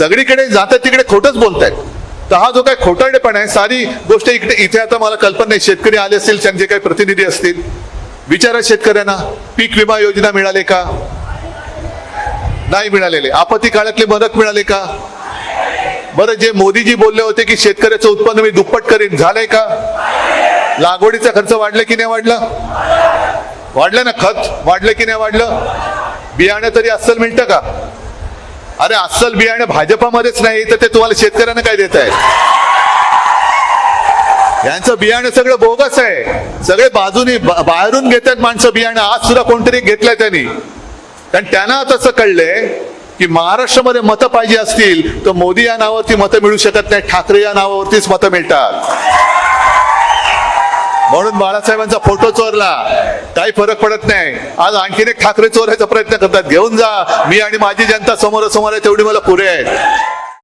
सगळीकडे जातात तिकडे खोटच बोलतायत. तर हा जो काय खोटारडेपणा आहे सारी गोष्ट इकडे इथे आता मला कल्पना नाही शेतकरी आले असतील त्यांचे काही प्रतिनिधी असतील. विचारा शेतकऱ्यांना पीक विमा योजना मिळाले का? नाही मिळालेले. आपत्ती काळातले मदत मिळाले का? बरं जे मोदीजी बोलले होते की शेतकऱ्याचं उत्पन्न मी दुप्पट करीन झालंय का? लागवडीचा खर्च वाढला की नाही वाढला? वाढलं ना खत? वाढलं की नाही वाढलं? बियाणं तरी अस्सल मिळतं का? अरे अस्सल बियाणं भाजपामध्येच नाही तर ते तुम्हाला शेतकऱ्यांना काय देत आहे यांचं बियाणं सगळं बोगस आहे. सगळे बाजूनी बाहेरून घेतात माणसं बियाणं. आज सुद्धा कोणतरी घेतलंय त्यांनी. कारण त्यांना तसं कळलंय की महाराष्ट्रामध्ये मतं पाहिजे असतील तर मोदी या नावावरती मतं मिळू शकत नाही ठाकरे या नावावरतीच मतं मिळतात. म्हणून बाळासाहेबांचा फोटो चोरला. काही फरक पडत नाही. आज आणखीन एक ठाकरे चोरायचा प्रयत्न करतात. घेऊन जा. मी आणि माझी जनता समोरासमोर आहे तेवढी मला पुरे आहे